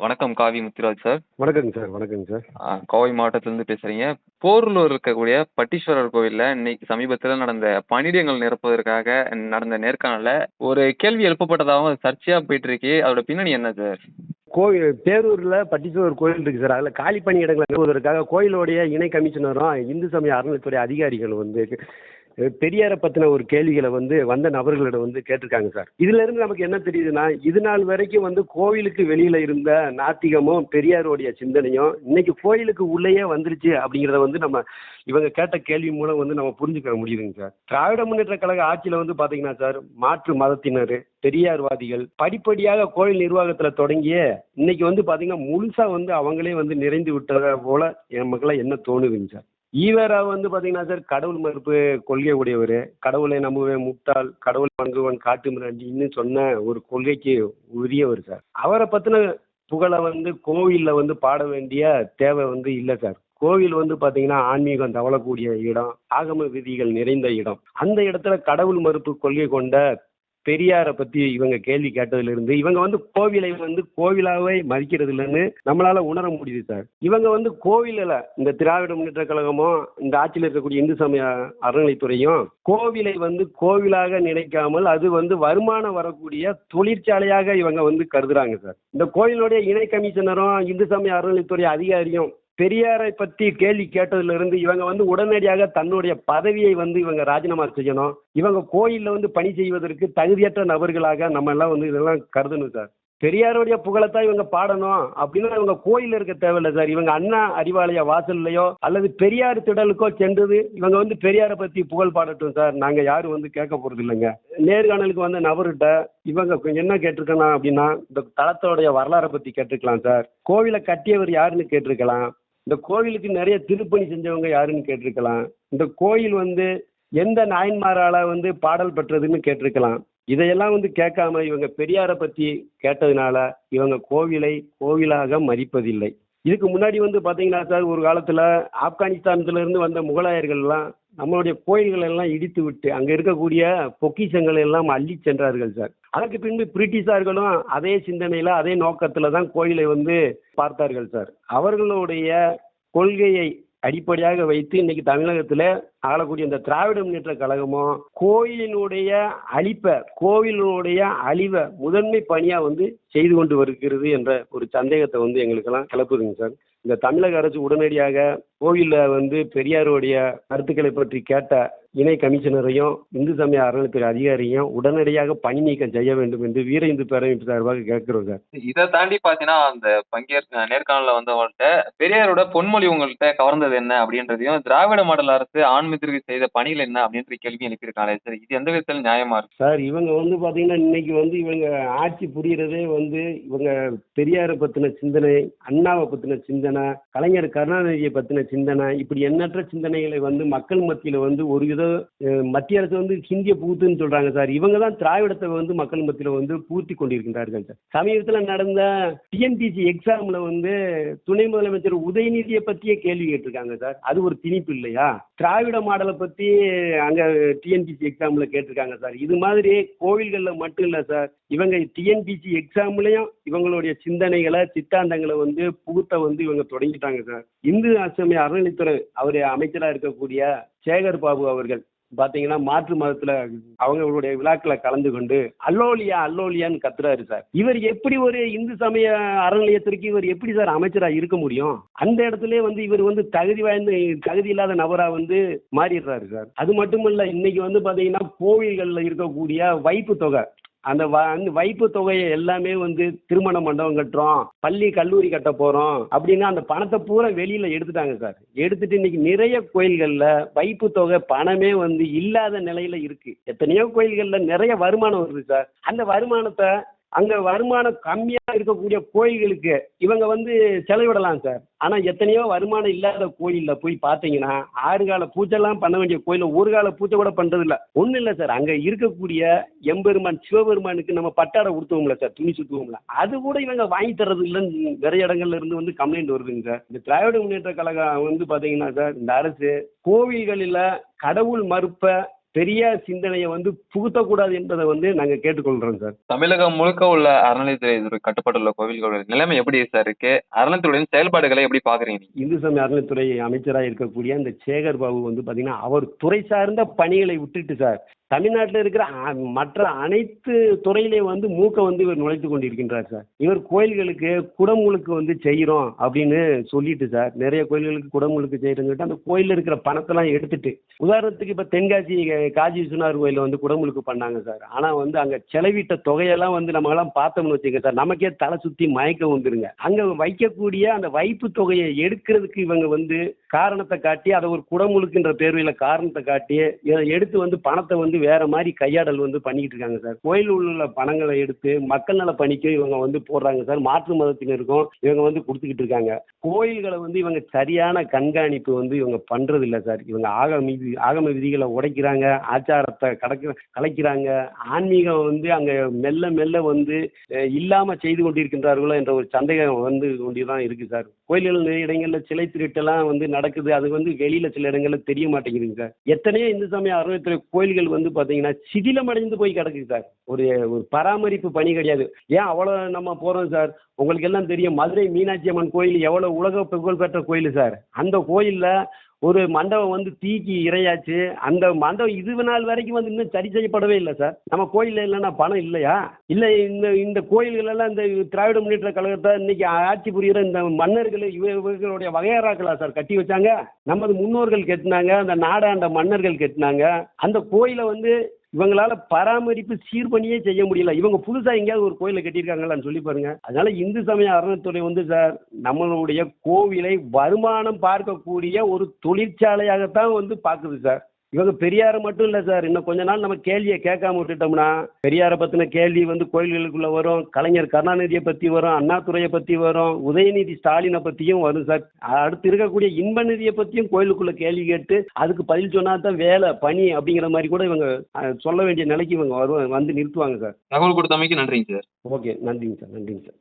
வணக்கம் காவி முத்துராஜ் சார். வணக்கங்க சார் வணக்கங்க சார். கோவை மாவட்டத்திலேருந்து பேசுகிறீங்க போரூரில் இருக்கக்கூடிய பட்டீஸ்வரர் கோவிலில் இன்னைக்கு சமீபத்தில் நடந்த பணியிடங்கள் நிரப்புவதற்காக நடந்த நேர்காணலில் ஒரு கேள்வி எழுப்பப்பட்டதாகவும் அது சர்ச்சையாக போயிட்டு இருக்கு அதோட பின்னணி என்ன சார்? கோயில் பேரூரில் பட்டீஸ்வரர் கோயில் இருக்குது சார். அதில் காலி பணியிடங்களை நிறுவுவதற்காக கோயிலுடைய இணை கமிஷனரும் இந்து சமய அறநிலைத்துறை அதிகாரிகள் வந்து பெரியாரை பற்றின ஒரு கேள்விகளை வந்து வந்த நபர்களிடம் வந்து கேட்டிருக்காங்க சார். இதுல இருந்து நமக்கு என்ன தெரியுதுன்னா இது நாள் வரைக்கும் வந்து கோவிலுக்கு வெளியில இருந்த நாத்திகமும் பெரியாருடைய சிந்தனையும் இன்னைக்கு கோயிலுக்கு உள்ளேயே வந்துருச்சு அப்படிங்கிறத வந்து நம்ம இவங்க கேட்ட கேள்வி மூலம் வந்து நம்ம புரிஞ்சுக்க முடியுதுங்க சார். திராவிட முன்னேற்ற கழக ஆட்சியில் வந்து பார்த்தீங்கன்னா சார் மாற்று மதத்தினர் பெரியார்வாதிகள் படிப்படியாக கோயில் நிர்வாகத்தில் தொடங்கிய இன்னைக்கு வந்து பார்த்தீங்கன்னா முழுசாக வந்து அவங்களே வந்து நிறைந்து விட்டதை போல என் மக்களை என்ன தோணுதுங்க சார். ஈவேரா வந்து பார்த்தீங்கன்னா சார் கடவுள் மறுப்பு கொள்கை உடையவர். கடவுளை நம்புவேன் முட்டாள் கடவுள் வணங்குவன் காட்டு மிராண்டின்னு சொன்ன ஒரு கொள்கைக்கு உரியவர் சார் அவரை பற்றின புகழை வந்து கோவிலில் வந்து பாட வேண்டிய தேவை வந்து இல்லை சார் கோவில் வந்து பார்த்தீங்கன்னா ஆன்மீகம் தவழக்கூடிய இடம் ஆகம விதிகள் நிறைந்த இடம். அந்த இடத்துல கடவுள் மறுப்பு கொள்கை கொண்ட பெரியாரை பற்றி இவங்க கேள்வி கேட்டதிலிருந்து இவங்க வந்து கோவிலை வந்து கோவிலாவே மதிக்கிறது இல்லைன்னு நம்மளால உணர முடியுது சார். இவங்க வந்து கோவிலில் இந்த திராவிட முன்னேற்ற கழகமும் இந்த ஆட்சியில் இருக்கக்கூடிய இந்து சமய அறநிலைத்துறையும் கோவிலை வந்து கோவிலாக நினைக்காமல் அது வந்து வருமானம் வரக்கூடிய தொழிற்சாலையாக இவங்க வந்து கருதுறாங்க சார். இந்த கோயிலுடைய இணை கமிஷனரும் இந்து சமய அறநிலைத்துறை அதிகாரியும் பெரியாரை பற்றி கேள்வி கேட்டதிலிருந்து இவங்க வந்து உடனடியாக தன்னுடைய பதவியை வந்து இவங்க ராஜினாமா செய்யணும். இவங்க கோயிலில் வந்து பணி செய்வதற்கு தகுதியற்ற நபர்களாக நம்ம எல்லாம் வந்து இதெல்லாம் கருதணும் சார். பெரியாருடைய புகழைத்தான் இவங்க பாடணும். அப்படின்னா இவங்க கோயிலில் இருக்க தேவையில்லை சார். இவங்க அண்ணா அறிவாலய வாசல்லையோ அல்லது பெரியார் திடலுக்கோ சென்றது இவங்க வந்து பெரியாரை பற்றி புகழ் பாடட்டும் சார். நாங்கள் யாரும் வந்து கேட்க போகிறது இல்லைங்க. நேர்காணலுக்கு வந்த நபர்கிட்ட இவங்க என்ன கேட்டிருக்கலாம் அப்படின்னா இந்த தளத்தோடைய வரலாறை பற்றி கேட்டிருக்கலாம் சார். கோவிலை கட்டியவர் யாருன்னு கேட்டிருக்கலாம். இந்த கோவிலுக்கு நிறைய திருப்பணி செஞ்சவங்க யாருன்னு கேட்டிருக்கலாம். இந்த கோயில் வந்து எந்த நாயன்மாரால வந்து பாடல் பெற்றதுன்னு கேட்டிருக்கலாம். இதையெல்லாம் வந்து கேட்காம இவங்க பெரியாரை பற்றி கேட்டதுனால இவங்க கோவிலை கோவிலாக மதிப்பதில்லை. இதுக்கு முன்னாடி வந்து பார்த்தீங்கன்னா சார் ஒரு காலத்தில் ஆப்கானிஸ்தானத்துல இருந்து வந்த முகலாயர்கள்லாம் நம்மளுடைய கோயில்கள் எல்லாம் இடித்து விட்டு அங்கே இருக்கக்கூடிய பொக்கிஷங்களை எல்லாம் அள்ளி சென்றார்கள் சார். அதற்கு பின்பு பிரிட்டிஷார்களும் அதே சிந்தனையில் அதே நோக்கத்தில் தான் கோயிலை வந்து பார்த்தார்கள் சார். அவர்களுடைய கொள்கையை அடிப்படையாக வைத்து இன்னைக்கு தமிழகத்தில் ஆளக்கூடிய இந்த திராவிட முன்னேற்ற கழகமும் கோயிலினுடைய அழிப்பை கோவிலினுடைய அழிவை முதன்மை பணியாக வந்து செய்து கொண்டு வருகிறது என்ற ஒரு சந்தேகத்தை வந்து எங்களுக்கெல்லாம் கிளப்புதுங்க சார். இந்த தமிழக அரசு உடனடியாக கோவிலில் வந்து பெரியாருடைய கருத்துக்களை பற்றி கேட்ட இணை கமிஷனரையும் இந்து சமய அறநிலைத்துறை அதிகாரியும் உடனடியாக பணி நீக்கம் செய்ய வேண்டும் என்று வீர இந்து பேரமைப்பு சார்பாக கேட்கிறோம் சார். இதை தாண்டி பார்த்தீங்கன்னா அந்த பங்கேற்க நேர்காணலில் வந்தவங்கள்ட்ட பெரியாரோட பொன்மொழி உங்கள்கிட்ட கவர்ந்தது என்ன அப்படின்றதையும் திராவிட மாடல் அரசு ஆண் ஆன்மீகத்திற்கு செய்த பணிகள் என்ன அப்படின்ற கேள்வி எழுப்பியிருக்காங்களே சார். இது எந்த விதத்தில் நியாயமா இருக்கு? சார் இவங்க வந்து பார்த்தீங்கன்னா இன்னைக்கு வந்து இவங்க ஆட்சி புரியறதே வந்து இவங்க பெரியாரை பத்தின சிந்தனை அண்ணாவை பத்தின சிந்தனை கலைஞர் கருணாநிதியை பத்தின சிந்தனை இப்படி எண்ணற்ற சிந்தனைகளை வந்து மக்கள் மத்தியில் வந்து ஒரு வித மத்திய அரசு வந்து ஹிந்தியை பூத்துன்னு சொல்றாங்க சார். இவங்க தான் திராவிடத்தை வந்து மக்கள் மத்தியில் வந்து பூர்த்தி கொண்டிருக்கின்றார்கள் சார். சமீபத்தில் நடந்த டிஎன்பிசி எக்ஸாம்ல வந்து துணை முதலமைச்சர் உதயநிதியை பற்றியே கேள்வி கேட்டிருக்காங்க சார். அது ஒரு திணிப்பு இல்லையா? திராவிட மாடலை பற்றி அங்கே டிஎன்பிசி எக்ஸாமில் கேட்டிருக்காங்க சார். இது மாதிரி கோவில்களில் மட்டும் இல்லை சார். இவங்க டிஎன்பிசி எக்ஸாம்லேயும் இவங்களுடைய சிந்தனைகளை சித்தாந்தங்களை வந்து புகுத்த வந்து இவங்க தொடங்கிட்டாங்க சார். இந்து சமய அறநிலைத்துறை அவர் அமைச்சராக இருக்கக்கூடிய சேகர் பாபு அவர்கள் பார்த்தீங்கன்னா மாற்று மதத்தில் அவங்களுடைய விழாக்களை கலந்து கொண்டு அல்லோலியா அல்லோலியான்னு கத்துறாரு சார். இவர் எப்படி ஒரு இந்து சமய அறநிலையத்திற்கு இவர் எப்படி சார் அமைச்சராக இருக்க முடியும்? அந்த இடத்துல வந்து இவர் வந்து தகுதி வாய்ந்த தகுதி இல்லாத நபராக வந்து மாறிடுறாரு சார். அது மட்டும் இல்லை இன்னைக்கு வந்து பார்த்தீங்கன்னா கோவில்களில் இருக்கக்கூடிய வைப்பு தொகை அந்த வ அந்த வைப்பு தொகையை எல்லாமே வந்து திருமண மண்டபம் கட்டுறோம் பள்ளி கல்லூரி கட்ட போகிறோம் அப்படின்னா அந்த பணத்தை பூரா வெளியில் எடுத்துட்டாங்க சார். எடுத்துட்டு இன்னைக்கு நிறைய கோயில்களில் வைப்பு தொகை பணமே வந்து இல்லாத நிலையில் இருக்கு. எத்தனையோ கோயில்களில் நிறைய வருமானம் வருது சார். அந்த வருமானத்தை அங்கே வருமானம் கம்மியாக இருக்கக்கூடிய கோயில்களுக்கு இவங்க வந்து செலவிடலாம் சார். ஆனால் எத்தனையோ வருமானம் இல்லாத கோயிலில் போய் பார்த்தீங்கன்னா ஆறு கால பூஜைலாம் பண்ண வேண்டிய கோயிலில் ஒரு கால பூஜை கூட பண்ணுறதில்ல ஒன்றும் இல்லை சார். அங்கே இருக்கக்கூடிய எம்பெருமான் சிவபெருமானுக்கு நம்ம பட்டாடை கொடுத்துவோம்ல சார். துணி சுற்றுவோம்ல அது கூட இவங்க வாங்கி தர்றது இல்லைன்னு நிறைய இடங்கள்ல இருந்து வந்து கம்ப்ளைண்ட் வருதுங்க சார். இந்த திராவிட முன்னேற்ற கழகம் வந்து பார்த்தீங்கன்னா சார் இந்த அரசு கோவில்களில் கடவுள் மறுப்பை பெரியார் சிந்தனையை வந்து புகுத்தக்கூடாது என்பதை வந்து நாங்கள் கேட்டுக்கொள்கிறோம் சார். தமிழகம் முழுக்க உள்ள அறநிலையத்துறை கட்டுப்பாட்டுள்ள கோவில்களோட நிலைமை எப்படி சார் இருக்கு? அறநிலையத்துறையின் செயல்பாடுகளை எப்படி பாக்குறீங்க நீங்க? இந்து சமய அறநிலைத்துறை அமைச்சராக இருக்கக்கூடிய அந்த சேகர் பாபு வந்து பார்த்தீங்கன்னா அவர் துறை சார்ந்த பணிகளை விட்டுட்டு சார். தமிழ்நாட்டில் இருக்கிற மற்ற அனைத்து துறையிலையும் வந்து மூக்கை வந்து இவர் நுழைத்து கொண்டிருக்கின்றார் சார். இவர் கோயில்களுக்கு குடமுழுக்கு வந்து செய்கிறோம் அப்படின்னு சொல்லிட்டு சார். நிறைய கோயில்களுக்கு குடமுழுக்கு செய்கிறோன்னு சொல்லிட்டு அந்த கோயிலில் இருக்கிற பணத்தெல்லாம் எடுத்துட்டு உதாரணத்துக்கு இப்போ தென்காசி காஜி விஸ்வநாதர் கோயிலில் வந்து குடமுழுக்கு பண்ணாங்க சார். ஆனால் வந்து அங்கே செலவிட்ட தொகையெல்லாம் வந்து நம்மளாம் பார்த்தோம்னு வச்சுக்கோங்க சார். நமக்கே தலை சுற்றி மயக்கம் வந்துருங்க. அங்கே வைக்கக்கூடிய அந்த வைப்பு தொகையை எடுக்கிறதுக்கு இவங்க வந்து காரணத்தை காட்டி அதை ஒரு குடமுழுக்குன்ற பேர்வையில் காரணத்தை காட்டி எடுத்து வந்து பணத்தை வந்து வேற மாதிரி கையாடல் வந்து பண்ணிக்கிட்டு இருக்காங்க சார். கோயில் உள்ள பணங்களை எடுத்து மக்கள் நல பணிக்கு இவங்க வந்து போடுறாங்க சார். மாற்று மதத்தினருக்கும் இவங்க வந்து கொடுத்துக்கிட்டு இருக்காங்க. கோயில்களை வந்து இவங்க சரியான கண்காணிப்பு வந்து இவங்க பண்றது இல்லை சார். இவங்க ஆகம விதி ஆகம விதிகளை உடைக்கிறாங்க ஆச்சாரத்தை கடக்க கலைக்கிறாங்க. ஆன்மீகம் வந்து அங்க மெல்ல மெல்ல வந்து இல்லாமல் இல்லாம செய்து கொண்டிருக்கின்றார்களோ என்ற ஒரு சந்தேகம் வந்து கொண்டுதான் இருக்கு சார். கோயில்கள் நிறைய இடங்கள்ல சிலை திருட்டெல்லாம் வந்து நடக்குது. அது வந்து வெளியில சில இடங்கள்ல தெரிய மாட்டேங்குதுங்க சார். எத்தனையோ இந்து சமய அறநிலையத்துறை கோயில்கள் வந்து பாத்தீங்கன்னா சிதிலமடைந்து போய் கிடக்குது சார். ஒரு ஒரு பராமரிப்பு பணி கிடையாது. ஏன் அவ்வளோ நம்ம போகிறோம் சார்? உங்களுக்கு எல்லாம் தெரியும் மதுரை மீனாட்சி அம்மன் கோயில் எவ்வளோ உலக புகழ்பெற்ற கோயில் சார். அந்த கோயிலில் ஒரு மண்டபம் வந்து தீக்கு இரையாச்சு. அந்த மண்டபம் இது நாள் வரைக்கும் வந்து இன்னும் சரி செய்யப்படவே இல்லை சார். நம்ம கோயிலில் இல்லைன்னா பணம் இல்லையா? இல்லை இந்த இந்த கோயில்கள் எல்லாம் இந்த திராவிட முன்னேற்ற கழகத்தை இன்னைக்கு ஆட்சி புரிகிற இந்த மன்னர்கள் இவர்களுடைய வகையறாக்களா சார் கட்டி வச்சாங்க? நமது முன்னோர்கள் கட்டினாங்க அந்த நாடாண்ட மன்னர்கள் கட்டினாங்க. அந்த கோயிலை வந்து இவங்களால பராமரிப்பு சீர் பண்ணியே செய்ய முடியல. இவங்க புதுசா எங்கேயாவது ஒரு கோயிலை கட்டியிருக்காங்களான்னு சொல்லி பாருங்க. அதனால இந்து சமய அறநிலைத்துறை வந்து சார் நம்மளுடைய கோவிலை வருமானம் பார்க்கக்கூடிய ஒரு தொழிற்சாலையாகத்தான் வந்து பார்க்குது சார். இவங்க பெரியாரை மட்டும் இல்லை சார். இன்னும் கொஞ்ச நாள் நம்ம கேள்வியை கேட்காம விட்டுட்டோம்னா பெரியாரை பற்றின கேள்வி வந்து கோயில்களுக்குள்ள வரும் கலைஞர் கருணாநிதியை பற்றி வரும் அண்ணாதுரையை பற்றி வரும் உதயநிதி ஸ்டாலினை பற்றியும் வரும் சார். அடுத்து இருக்கக்கூடிய இன்பநிதியை பற்றியும் கோயிலுக்குள்ள கேள்வி கேட்டு அதுக்கு பதில் சொன்னா தான் வேலை பணி அப்படிங்கிற மாதிரி கூட இவங்க சொல்ல வேண்டிய நிலைக்கு இவங்க வருவாங்க வந்து நிறுத்துவாங்க சார். தகவல் கொடுத்தமைக்கு நன்றிங்க சார். ஓகே நன்றிங்க சார் நன்றிங்க சார்.